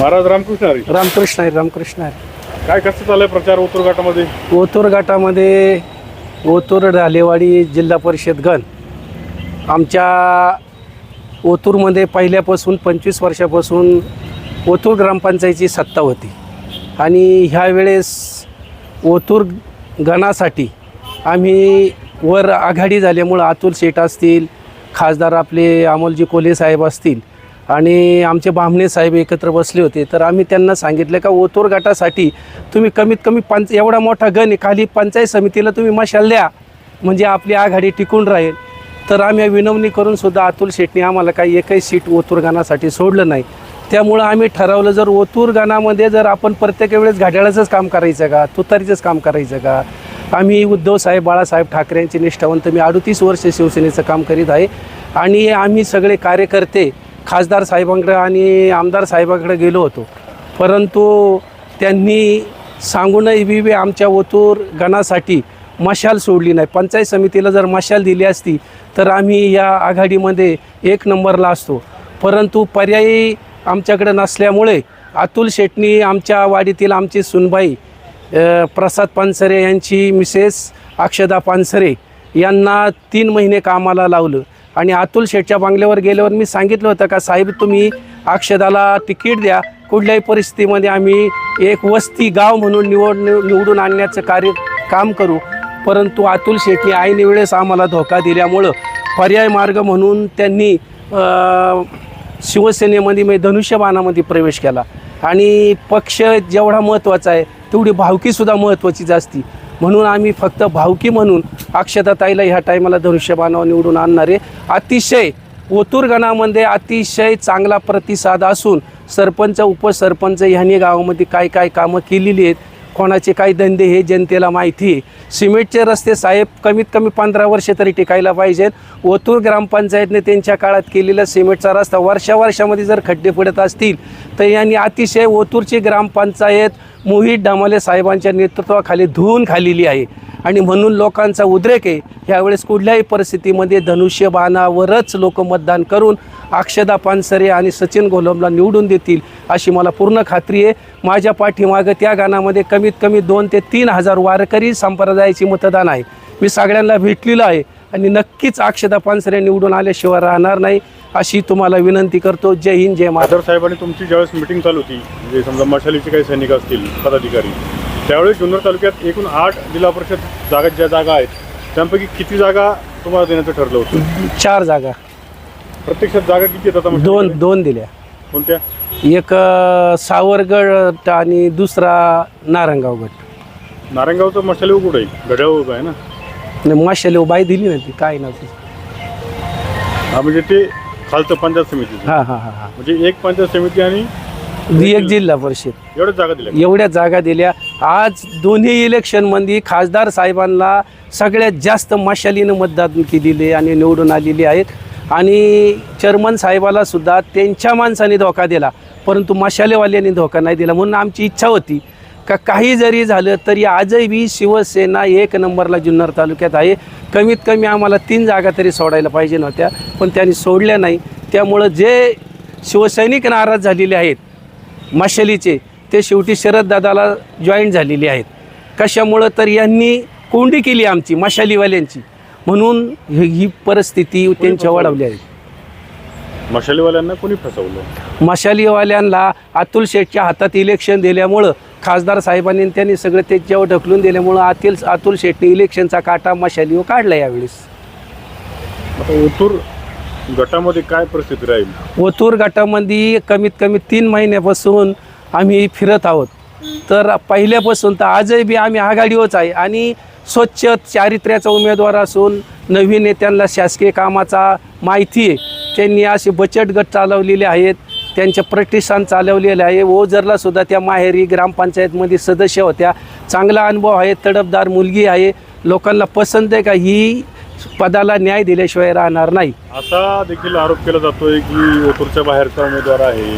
महाराज रामकृष्ण हरी. रामकृष्ण आहे रामकृष्ण आहे काय कसं चाललंय प्रचार ओतूर घाटामध्ये? ओतूर गटामध्ये ओतूर ढालेवाडी जिल्हा परिषद गण. आमच्या ओतूरमध्ये पहिल्यापासून पंचवीस वर्षापासून ओतूर ग्रामपंचायतीची सत्ता होती. आणि ह्या वेळेस ओतूर गणासाठी आम्ही वर आघाडी झाल्यामुळं अतुल शेठ असतील खासदार आपले अमोलजी कोल्हे साहेब असतील आणि आमचे बामणे साहेब एकत्र बसले होते. तर आम्ही त्यांना सांगितलं का ओतूर गटासाठी तुम्ही कमीत कमी पंच एवढा मोठा गण आहे खाली पंचायत समितीला तुम्ही मशाल द्या. म्हणजे आपली आघाडी टिकून राहील. तर आम्ही विनवणी करून सुद्धा अतुल शेटने आम्हाला काही एकही सीट ओतूर गाणासाठी सोडलं नाही. त्यामुळं आम्ही ठरवलं जर ओतूर गाणामध्ये जर आपण प्रत्येक वेळेस घड्याळाचंच काम करायचं का? तुतारीचंच काम करायचं का? आम्ही उद्धव साहेब बाळासाहेब ठाकरे यांचे निष्ठावंत मी अडतीस वर्ष शिवसेनेचं काम करीत आहे. आणि आम्ही सगळे कार्यकर्ते खासदार साहेबांकडे आणि आमदार साहेबांकडे गेलो होतो. परंतु त्यांनी सांगूनही बी बी आमच्या ओतूर गणासाठी मशाल सोडली नाही. पंचायत समितीला जर मशाल दिली असती तर आम्ही या आघाडीमध्ये एक नंबरला असतो. परंतु पर्यायी आमच्याकडे नसल्यामुळे अतुल शेटनी आमच्या वाडीतील आमची सुनबाई प्रसाद पानसरे यांची मिसेस अक्षदा पानसरे यांना तीन महिने कामाला लावलं. आणि अतुल शेठच्या बांगल्यावर गेल्यावर मी सांगितलं होतं का साहेब तुम्ही अक्षदाला तिकीट द्या. कुठल्याही परिस्थितीमध्ये आम्ही एक वस्ती गाव म्हणून निवड निवडून आणण्याचं कार्य काम करू. परंतु अतुल शेठने ऐन वेळेस आम्हाला धोका दिल्यामुळं पर्याय मार्ग म्हणून त्यांनी शिवसेनेमध्ये म्हणजे धनुष्यबाणामध्ये प्रवेश केला. आणि पक्ष जेवढा महत्त्वाचा आहे तेवढी भावकीसुद्धा महत्त्वाचीच असती. म्हणून आम्ही फक्त भावकी म्हणून अक्षताताईला ह्या टायमाला धनुष्यबाणावर निवडून आणणारे अतिशय ओतूरगणामध्ये अतिशय चांगला प्रतिसाद असून सरपंच उपसरपंच ह्यांनी गावामध्ये काय काय कामं केलेली आहेत कोणाचे काय धंदे हे जनतेला माहिती आहे. सिमेंटचे रस्ते साहेब कमीत कमी पंधरा वर्षे तरी टिकायला पाहिजेत. ओतूर ग्रामपंचायतने त्यांच्या काळात केलेला सिमेंटचा रस्ता वर्षा वर्षामध्ये जर खड्डे पडत असतील तर यांनी अतिशय ओतूरची ग्रामपंचायत मोहित डामाले साहेबांच्या नेतृत्वाखाली धुवून खालेली आहे. आणि म्हणून लोकांचा उद्रेक आहे. ह्यावेळेस कुठल्याही परिस्थितीमध्ये धनुष्यबाणावरच लोक मतदान करून अक्षदा पानसरे आणि सचिन गोलमला निवडून देतील अशी मला पूर्ण खात्री आहे. माझ्या पाठीमागं त्या गाण्यामध्ये कमीत कमी दोन ते तीन हजार वारकरी संप्रदायाची मतदान आहे. मी सगळ्यांना भेटलेलं आहे. आणि नक्कीच अक्षदा पानसरे निवडून आल्याशिवाय राहणार नाही अशी तुम्हाला विनंती करतो. जय हिंद जय आदर साहेबांनी तुमची ज्यावेळेस मिटिंग चालू होती म्हणजे समजा मशालीचे काही सैनिक असतील पदाधिकारी त्यावेळेस जुन्नर तालुक्यात एकूण आठ जिल्हा परिषद जागा ज्या जागा आहेत त्यापैकी किती जागा तुम्हाला देण्याचं ठरलं होतं? चार जागा. प्रत्यक्षात जागा किती आता दोन? दोन दिल्या. कोणत्या? एक सावरगड आणि दुसरा नारंगाव गट नारायणगावचं मशाली उघड आहे? घड्याळ उभं आहे ना? आणि माशाली बाई दिली ना ती काय नव्हती हा म्हणजे ते खालचं पंचायत समिती. हां हां हां हां. म्हणजे एक पंचायत समिती आणि एक जिल्हा परिषद. एवढ्याच जागा दिल्या. एवढ्या जागा दिल्या. आज दोन्ही इलेक्शनमध्ये खासदार साहेबांना सगळ्यात जास्त मशालीनं मतदान केलेले आणि निवडून आलेली आहेत. आणि चेअरमन साहेबाला सुद्धा त्यांच्या माणसाने धोका दिला. परंतु मशालेवाल्यांनी धोका नाही दिला म्हणून आमची इच्छा होती का काही जरी झालं तरी आजही शिवसेना एक नंबरला जुन्नर तालुक्यात आहे. कमीत कमी आम्हाला तीन जागा तरी सोडायला पाहिजे नव्हत्या पण त्यांनी सोडल्या नाही. त्यामुळं जे शिवसैनिक नाराज झालेले आहेत माशालीचे ते शेवटी शरददादाला जॉईन झालेले आहेत. कशामुळं तर यांनी कोंडी केली आमची माशालीवाल्यांची. म्हणून ही ही परिस्थिती त्यांच्या वाढवली आहे. मशालीवाल्यांना कोणी फसवलं? मशालीवाल्यांना अतुल शेठच्या हातात इलेक्शन दिल्यामुळं खासदार साहेबांनी त्यांनी सगळं त्याच्यावर ढकलून दिल्यामुळं अतिल अतुल शेठने इलेक्शनचा काटा मशालीवर काढला यावेळेस. ओतूर गटामध्ये काय परिस्थिती राहील? ओतूर गटामध्ये कमीत कमी तीन महिन्यापासून आम्ही फिरत आहोत. तर पहिल्यापासून तर आजही बी आम्ही आघाडीवरच आहे आणि स्वच्छ चारित्र्याचा उमेदवार असून नवीन नेत्यांना शासकीय कामाचा माहिती आहे. त्यांनी असे बचत गट चालवलेले आहेत त्यांच्या प्रतिष्ठान चालवलेले आहे. ओझरला सुद्धा त्या माहेरी ग्रामपंचायतमध्ये सदस्य होत्या. चांगला अनुभव आहे तडफदार मुलगी आहे. लोकांना पसंत आहे का ही पदाला न्याय दिल्याशिवाय राहणार नाही? असा देखील आरोप केला जातोय की ओतूरच्या बाहेरचा उमेदवार आहे.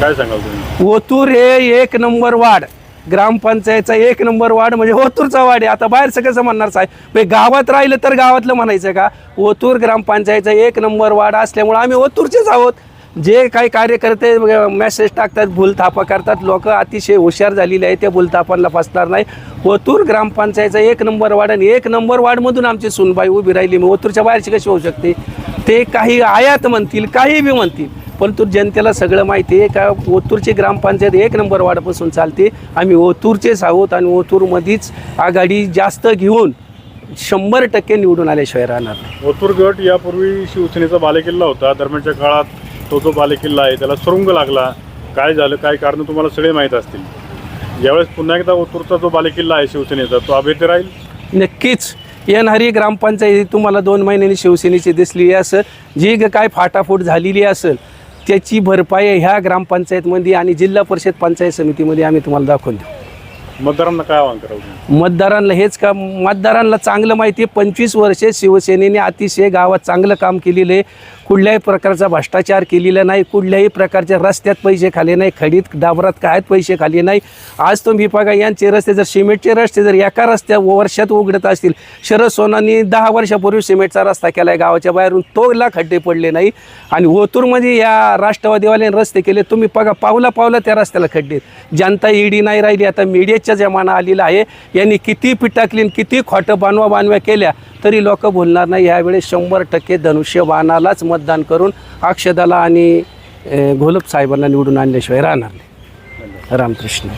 काय सांगाल तुम्ही? ओतूर हे एक नंबर वार्ड. ग्रामपंचायतचा एक नंबर वार्ड म्हणजे ओतूरचा वार्ड आहे. आता बाहेर सगळं म्हणणार साहेब गावात राहिलं तर गावातलं म्हणायचं का? ओतूर ग्रामपंचायतचा एक नंबर वार्ड असल्यामुळे आम्ही ओतूरचेच आहोत. जे काही कार्यकर्ते मेसेज टाकतात भूलथापा करतात लोक अतिशय हुशार झालेले आहेत त्या भूलथापांना फसणार नाही. ओतूर ग्रामपंचायतचा एक नंबर वार्ड आणि एक नंबर वार्डमधून आमची सुनबाई उभी राहिली. मग ओतूरच्या बाहेरची कशी होऊ शकते? ते काही आयात म्हणतील काही बी म्हणतील. परंतु जनतेला सगळं माहिती आहे का? ओतूरची ग्रामपंचायत एक नंबर वार्डपासून चालते. आम्ही ओतूरचेच आहोत आणि ओतूरमध्येच आघाडी जास्त घेऊन शंभर टक्के निवडून आल्याशिवाय राहणार. ओतूर गट यापूर्वी शिवसेनेचा बालेकिल्ला होता. दरम्यानच्या काळात तो जो बालेकिल्ला आहे त्याला सुरुंग लागला. काय झालं काय कारण तुम्हाला सगळे माहीत असतील. यावेळेस पुन्हा एकदा ओतूरचा जो बालेकिल्ला आहे शिवसेनेचा तो अभेद्य राहील? नक्कीच. येणारी ग्रामपंचायत तुम्हाला दोन महिन्यांनी शिवसेनेची दिसली असेल. जी काय फाटाफूट झालेली असेल त्याची भरपाई ह्या ग्रामपंचायतमध्ये आणि जिल्हा परिषद पंचायत समितीमध्ये आम्ही तुम्हाला दाखवून देऊ. मतदारांना काय आवाहन करावं? मतदारांना हेच का मतदारांना चांगलं माहिती आहे. पंचवीस वर्षे शिवसेनेने अतिशय गावात चांगलं काम केलेलं आहे. कुठल्याही प्रकारचा भ्रष्टाचार केलेला नाही कुठल्याही प्रकारच्या रस्त्यात पैसे खाले नाही खडीत डाबरात काय पैसे खाले नाही. आज तुम्ही बघा यांचे रस्ते जर सिमेंटचे रस्ते जर एका रस्त्या वर्षात उघडत असतील शरद सोनांनी दहा वर्षापूर्वी सिमेंटचा रस्ता केला आहे गावाच्या बाहेरून तोला खड्डे पडले नाही. आणि ओतूरमध्ये या राष्ट्रवादीवाल्याने रस्ते केले. तुम्ही बघा पावला पावला त्या रस्त्याला खड्डे जनता ईडी नाही राहिली. आता मीडियाच्या जमाना आलेला आहे. यांनी किती पिटाकली आणि किती खोटं बांधवा बांधव्या केल्या तरी लोक बोलणार नाही. यावेळेस शंभर टक्के धनुष्यबाणालाच मतदान करून अक्षदाला आणि घोलप साहेबांना निवडून आणल्याशिवाय राहणार नाही. रामकृष्ण.